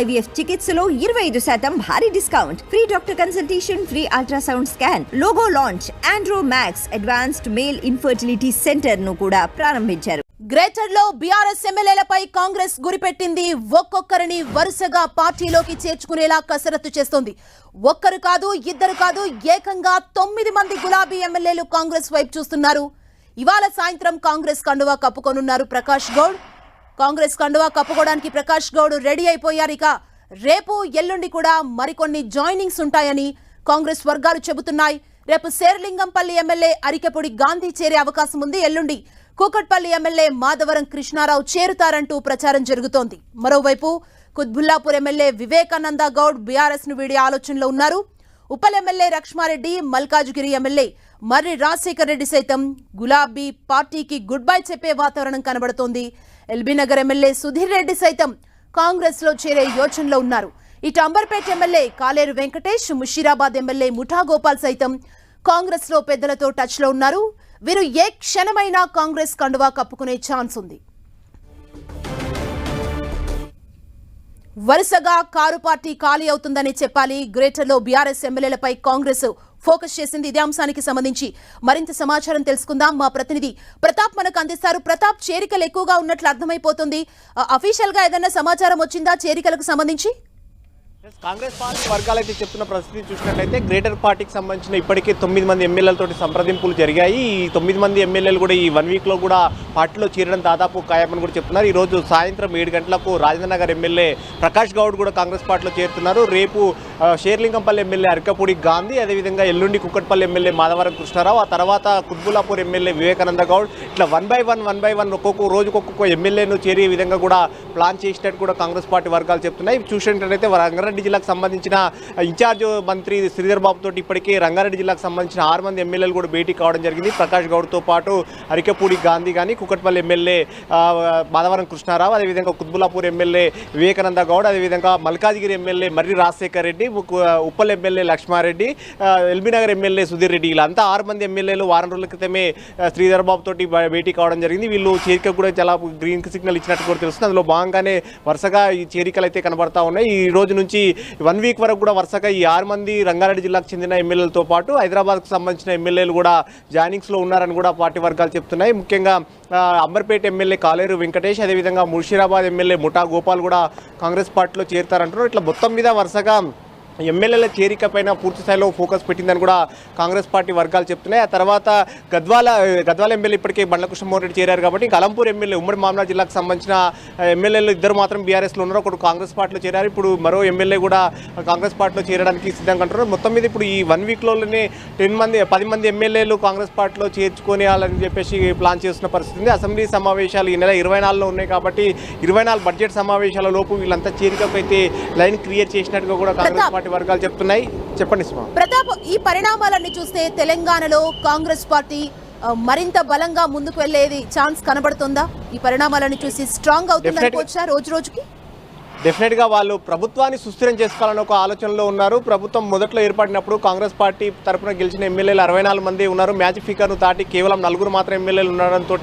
IVF చికిత్సలో ఇరవై ఐదు శాతం భారీ discount. Free doctor consultation free ultrasound scan logo launch Andro Max advanced male infertility సెంటర్ను కూడా ప్రారంభించారు. గ్రేటర్లో బీఆర్ఎస్ ఎమ్మెల్యేలపై కాంగ్రెస్ గురిపెట్టింది ఒక్కొక్కరిని వరుసగా పార్టీలోకి చేర్చుకునేలా కసరత్తు చేస్తోంది. ఒక్కరు కాదు ఇద్దరు కాదు ఏకంగా తొమ్మిది మంది గులాబీ ఎమ్మెల్యేలు కాంగ్రెస్ వైపు చూస్తున్నారు. ఇవాళ సాయంత్రం కాంగ్రెస్ కండువా కప్పుకొనున్నారు ప్రకాష్ గౌడ్. కాంగ్రెస్ కండువా కప్పుకోవడానికి ప్రకాష్ గౌడ్ రెడీ అయిపోయారు. ఇక రేపు ఎల్లుండి కూడా మరికొన్ని జాయినింగ్స్ ఉంటాయని కాంగ్రెస్ వర్గాలు చెబుతున్నాయి. రేపు శేర్లింగంపల్లి ఎమ్మెల్యే అరికెపూడి గాంధీ చేరే అవకాశం ఉంది. ఎల్లుండి కూకట్పల్లి ఎమ్మెల్యే మాధవరం కృష్ణారావు చేరుతారంటూ ప్రచారం జరుగుతోంది. మరోవైపు కుత్బుల్లాపూర్ ఎమ్మెల్యే వివేకానంద గౌడ్ బీఆర్ఎస్ను వీడే ఆలోచనలో ఉన్నారు. ఉపల్ ఎమ్మెల్యే లక్ష్మారెడ్డి మల్కాజ్గిరి ఎమ్మెల్యే మర్రి రాజశేఖర్ రెడ్డి సైతం గులాబీ పార్టీకి గుడ్ బై చెప్పే వాతావరణం కనబడుతోంది. ఎల్బీ నగర్ ఎమ్మెల్యే సుధీర్ రెడ్డి సైతం కాంగ్రెస్లో చేరే యోచనలో ఉన్నారు. ఇటు అంబర్పేట ఎమ్మెల్యే కాలేరు వెంకటేష్ ముషీరాబాద్ ఎమ్మెల్యే ముఠా గోపాల్ సైతం కాంగ్రెస్లో పెద్దలతో టచ్లో ఉన్నారు. వీరు ఏ క్షణమైనా కాంగ్రెస్ కండువా కప్పుకునే ఛాన్స్ ఉంది. వరుసగా కారు పార్టీ ఖాళీ అవుతుందని చెప్పాలి. గ్రేటర్లో బీఆర్ఎస్ ఎమ్మెల్యేలపై కాంగ్రెస్ ఫోకస్ చేసింది ఇదే అంశానికి సంబంధించి. మరింత సమాచారం తెలుసుకుందాం. మా ప్రతినిధి ప్రతాప్ మనకు అందిస్తారు. ప్రతాప్ చేరికలు ఎక్కువగా ఉన్నట్లు అర్థమైపోతుంది. అఫీషియల్గా ఏదైనా సమాచారం వచ్చిందా? చేరికలకు సంబంధించి? కాంగ్రెస్ పార్టీ వర్గాలు అయితే చెప్తున్న పరిస్థితి చూసినట్లయితే గ్రేటర్ పార్టీకి సంబంధించిన ఇప్పటికే తొమ్మిది మంది ఎమ్మెల్యేలతో సంప్రదింపులు జరిగాయి. ఈ తొమ్మిది మంది ఎమ్మెల్యేలు కూడా ఈ వన్ వీక్లో కూడా పార్టీలో చేరడం దాదాపు ఖాయమని కూడా చెప్తున్నారు. ఈ రోజు సాయంత్రం ఏడు గంటలకు రాజేంద్ర ఎమ్మెల్యే ప్రకాష్ గౌడ్ కూడా కాంగ్రెస్ పార్టీలో చేరుతున్నారు. రేపు షేర్లింగంపల్లి ఎమ్మెల్యే అరకపూడి గాంధీ అదేవిధంగా ఎల్లుండి కుక్కట్పల్లి ఎమ్మెల్యే మాధవరం కృష్ణారావు ఆ తర్వాత కుత్బుల్లాపూర్ ఎమ్మెల్యే వివేకానంద గౌడ్ ఇట్లా one by one one by one ఒక్కొక్క రోజుకు ఒక్కొక్క ఎమ్మెల్యేను చేరే విధంగా కూడా ప్లాన్ చేసినట్టు కూడా కాంగ్రెస్ పార్టీ వర్గాలు చెప్తున్నాయి. చూసినట్లయితే రంగారెడ్డి జిల్లాకు సంబంధించిన ఇన్ఛార్జ్ మంత్రి శ్రీధర్ బాబు తోటి ఇప్పటికే రంగారెడ్డి జిల్లాకు సంబంధించిన ఆరు మంది ఎమ్మెల్యేలు కూడా భేటీ కావడం జరిగింది. ప్రకాష్ గౌడ్తో పాటు అరికపూడి గాంధీ కానీ కుకట్పల్లి ఎమ్మెల్యే మాధవరం కృష్ణారావు అదేవిధంగా కుత్బుల్లాపూర్ ఎమ్మెల్యే వివేకానంద గౌడ్ అదేవిధంగా Malkajgiri MLA Marri Rajasekhar Reddy Uppal MLA Lakshmareddy LB Nagar LB Nagar MLA Sudheer Reddy వీళ్ళంతా ఆరు మంది ఎమ్మెల్యేలు వారం రోజుల క్రితమే శ్రీధర్ బాబు తోటి భేటీ కావడం జరిగింది. వీళ్ళు చేరిక కూడా చాలా గ్రీన్ సిగ్నల్ ఇచ్చినట్టు కూడా తెలుస్తుంది. అందులో భాగంగానే వరుసగా ఈ చేరికలు అయితే కనబడతా ఉన్నాయి. ఈ రోజు నుంచి వన్ వీక్ వరకు కూడా వరుసగా ఈ ఆరు మంది రంగారెడ్డి జిల్లాకు చెందిన ఎమ్మెల్యేలతో పాటు హైదరాబాద్కు సంబంధించిన ఎమ్మెల్యేలు కూడా జాయినింగ్స్లో ఉన్నారని కూడా పార్టీ వర్గాలు చెప్తున్నాయి. ముఖ్యంగా అంబర్పేట ఎమ్మెల్యే కాలేరు వెంకటేష్ అదేవిధంగా ముర్షీరాబాద్ ఎమ్మెల్యే ముఠా గోపాల్ కూడా కాంగ్రెస్ పార్టీలో చేరుతారంటున్నారు. ఇట్లా మొత్తం మీద వరుసగా ఎమ్మెల్యేల చేరిక పైన పూర్తి స్థాయిలో ఫోకస్ పెట్టిందని కూడా కాంగ్రెస్ పార్టీ వర్గాలు చెప్తున్నాయి. ఆ తర్వాత గద్వాల గద్వాల ఎమ్మెల్యే ఇప్పటికే బండ్ల కృష్ణమోహన్ రెడ్డి చేరారు కాబట్టి అలంపూర్ ఎమ్మెల్యే ఉమ్మడి మామలా జిల్లాకు సంబంధించిన ఎమ్మెల్యేలు ఇద్దరు మాత్రం బీఆర్ఎస్లో ఉన్నారు. ఒకడు కాంగ్రెస్ పార్టీలో చేరారు. ఇప్పుడు మరో ఎమ్మెల్యే కూడా కాంగ్రెస్ పార్టీలో చేరడానికి సిద్ధంగా అంటున్నారు మొత్తం మీద ఇప్పుడు ఈ వన్ వీక్లోనే టెన్ మంది పది మంది ఎమ్మెల్యేలు కాంగ్రెస్ పార్టీలో చేర్చుకోనియాలని చెప్పేసి ప్లాన్ చేస్తున్న పరిస్థితి ఉంది. అసెంబ్లీ సమావేశాలు ఈ నెల ఇరవై నాలుగులో ఉన్నాయి కాబట్టి ఇరవై నాలుగు బడ్జెట్ సమావేశాల లోపు వీళ్ళంతా చేరికకైతే లైన్ క్రియేట్ చేసినట్టుగా కూడా కాంగ్రెస్. పార్టీ వర్గాలు చెప్తున్నాయి. చెప్పండి ప్రతాప్ ఈ పరిణామాలన్నీ చూస్తే తెలంగాణలో కాంగ్రెస్ పార్టీ మరింత బలంగా ముందుకు వెళ్ళేది ఛాన్స్ కనబడుతుందా? ఈ పరిణామాలను చూసి స్ట్రాంగ్ అవుతుంది. అనుకోవచ్చా రోజు రోజుకి డెఫినెట్గా వాళ్ళు ప్రభుత్వాన్ని సుస్థిరం చేసుకోవాలని ఒక ఆలోచనలో ఉన్నారు. ప్రభుత్వం మొదట్లో ఏర్పడినప్పుడు కాంగ్రెస్ పార్టీ తరపున గెలిచిన ఎమ్మెల్యేలు అరవై నాలుగు మంది ఉన్నారు. మ్యాజిక్ ఫిగర్ను దాటి కేవలం నలుగురు మాత్రం ఎమ్మెల్యేలు ఉండడంతో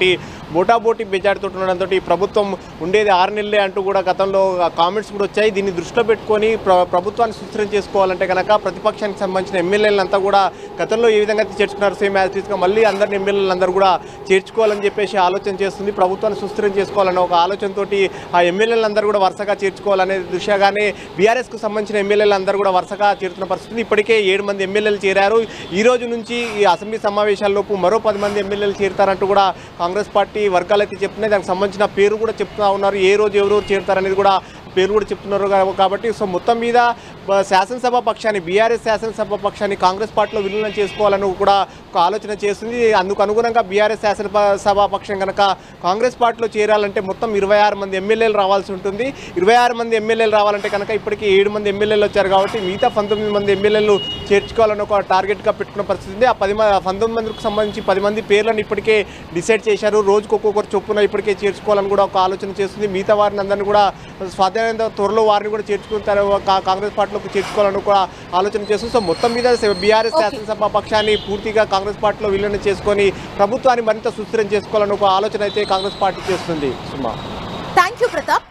బోటాబోటి మెజార్టీతో ఉండడంతో ప్రభుత్వం ఉండేది ఆరు నెలలే అంటూ కూడా గతంలో కామెంట్స్ కూడా వచ్చాయి. దీన్ని దృష్టిలో పెట్టుకొని ప్ర ప్రభుత్వాన్ని సుస్థిరం చేసుకోవాలంటే కనుక ప్రతిపక్షానికి సంబంధించిన ఎమ్మెల్యేలంతా కూడా గతంలో ఏ విధంగా అయితే చేర్చుకున్నారు సేమ్ యాజ్గా మళ్ళీ అందరిని ఎమ్మెల్యేలందరూ కూడా చేర్చుకోవాలని చెప్పేసి ఆలోచన చేస్తుంది. ప్రభుత్వాన్ని సుస్థిరం చేసుకోవాలన్న ఒక ఆలోచనతోటి ఆ ఎమ్మెల్యేలందరూ కూడా వరుసగా చేర్చుకోవాలనే దిశగానే బీఆర్ఎస్కు సంబంధించిన ఎమ్మెల్యేలందరూ కూడా వరుసగా చేరుతున్న పరిస్థితి. ఇప్పటికే ఏడు మంది ఎమ్మెల్యేలు చేరారు. ఈ రోజు నుంచి ఈ అసెంబ్లీ సమావేశాల్లోపు మరో పది మంది ఎమ్మెల్యేలు చేరుతారంటూ కూడా కాంగ్రెస్ పార్టీ వర్గాలు అయితే చెప్తున్నాయి. దానికి సంబంధించిన పేరు కూడా చెప్తా ఉన్నారు. ఏ రోజు ఎవరెవరు చేరుతారనేది కూడా పేరు కూడా చెప్తున్నారు కాబట్టి సో మొత్తం మీద శాసనసభ పక్షాన్ని బీఆర్ఎస్ శాసనసభ పక్షాన్ని కాంగ్రెస్ పార్టీలో విలీనం చేసుకోవాలని కూడా ఒక ఆలోచన చేస్తుంది. అందుకు అనుగుణంగా బీఆర్ఎస్ శాసనసభ పక్షం కనుక కాంగ్రెస్ పార్టీలో చేరాలంటే మొత్తం ఇరవై ఆరు మంది ఎమ్మెల్యేలు రావాల్సి ఉంటుంది. ఇరవై ఆరు మంది ఎమ్మెల్యేలు రావాలంటే కనుక ఇప్పటికీ ఏడు మంది ఎమ్మెల్యేలు వచ్చారు కాబట్టి మిగతా పంతొమ్మిది మంది ఎమ్మెల్యేలు చేర్చుకోవాలని ఒక టార్గెట్గా పెట్టుకున్న పరిస్థితి ఉంది. ఆ పది పంతొమ్మిది మందికి సంబంధించి పది మంది పేర్లను ఇప్పటికే డిసైడ్ చేశారు. రోజుకు ఒక్కొక్కరు చొప్పున ఇప్పటికే చేర్చుకోవాలని కూడా ఒక ఆలోచన చేస్తుంది. మిగతా వారిని అందరినీ కూడా స్వాధీనంత త్వరలో వారిని కూడా చేర్చుకుంటారు కాంగ్రెస్ కాంగ్రెస్ పార్టీలోకి చేర్చుకోవాలని కూడా ఆలోచన చేస్తుంది. సో మొత్తం మీద బీఆర్ఎస్. శాసనసభ పక్షాన్ని పూర్తిగా కాంగ్రెస్ పార్టీలో విలీనం చేసుకొని ప్రభుత్వాన్ని మరింత సుస్థిరం చేసుకోవాలని ఒక ఆలోచన అయితే కాంగ్రెస్ పార్టీ చేస్తుంది. సుమా. Thank you Pratap.